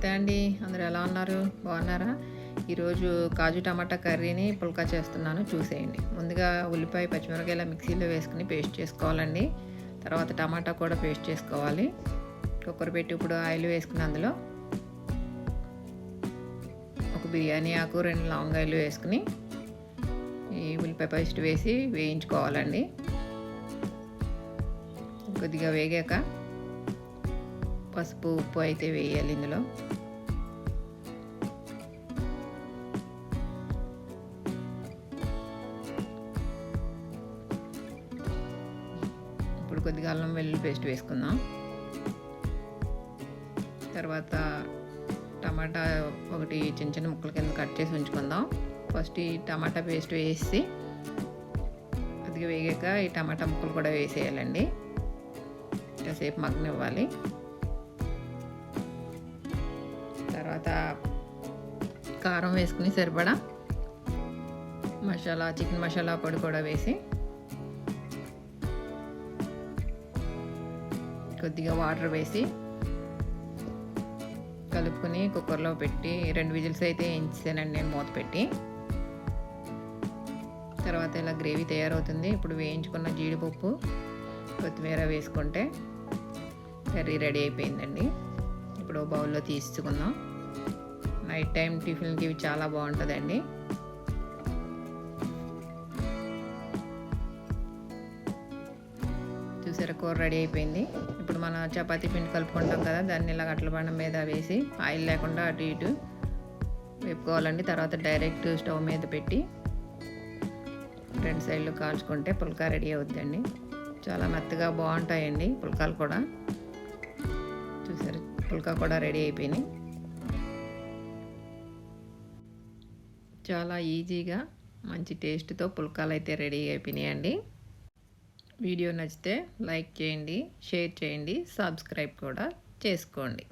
నమస్తే అండి. అందరూ ఎలా ఉన్నారు? బాగున్నారా? ఈరోజు కాజు టమాటా కర్రీని పుల్కా చేస్తున్నాను. చూసేయండి. ముందుగా ఉల్లిపాయ పచ్చిమిరకాయల మిక్సీలో వేసుకుని పేస్ట్ చేసుకోవాలండి. తర్వాత టమాటా కూడా పేస్ట్ చేసుకోవాలి. కుక్కర్ పెట్టి ఇప్పుడు ఆయిల్ వేసుకుని అందులో ఒక బిర్యానీ ఆకు రెండు లవంగాయలు వేసుకుని ఈ ఉల్లిపాయ పేస్ట్ వేసి వేయించుకోవాలండి. కొద్దిగా వేగాక పసుపు ఉప్పు అయితే వేయాలి ఇందులో. ఇప్పుడు కొద్దిగా అల్లం వెల్లుల్లి పేస్ట్ వేసుకుందాం. తర్వాత టమాటా ఒకటి చిన్న చిన్న ముక్కల కింద కట్ చేసి ఉంచుకుందాం. ఫస్ట్ ఈ టమాటా పేస్ట్ వేసి కొద్దిగా వేగాక ఈ టమాటా ముక్కలు కూడా వేసేయాలండి. కాసేపు మగ్గనివ్వాలి. తర్వాత కారం వేసుకుని సరిపడా మసాలా చికెన్ మసాలా పొడి కూడా వేసి కొద్దిగా వాటర్ వేసి కలుపుకొని కుక్కర్లో పెట్టి రెండు విజిల్స్ అయితే వేయించానండి నేను మూత పెట్టి. తర్వాత ఇలా గ్రేవీ తయారవుతుంది. ఇప్పుడు వేయించుకున్న జీడిపప్పు కొత్తిమీర వేసుకుంటే కర్రీ రెడీ అయిపోయిందండి. ఇప్పుడు బౌల్లో తీసుకుందాం నైట్ టైం టిఫిన్కి ఇవి చాలా బాగుంటుందండి. చూసారా కూర రెడీ అయిపోయింది. ఇప్పుడు మన చపాతీ పిండి కలుపుకుంటాం కదా దాన్ని ఇలా అట్ల బండం మీద వేసి ఆయిల్ లేకుండా అటు ఇటు వేపుకోవాలండి. తర్వాత డైరెక్ట్ స్టవ్ మీద పెట్టి రెండు సైడ్లు కాల్చుకుంటే పుల్కా రెడీ అవుతుందండి చాలా మెత్తగా బాగుంటాయండి పుల్కాలు కూడా. చూసారు పుల్కా కూడా రెడీ అయిపోయినాయి. చాలా ఈజీగా మంచి టేస్ట్తో పుల్కాలు అయితే రెడీ అయిపోయినాయండి. వీడియో నచ్చితే లైక్ చేయండి షేర్ చేయండి సబ్స్క్రైబ్ కూడా చేసుకోండి.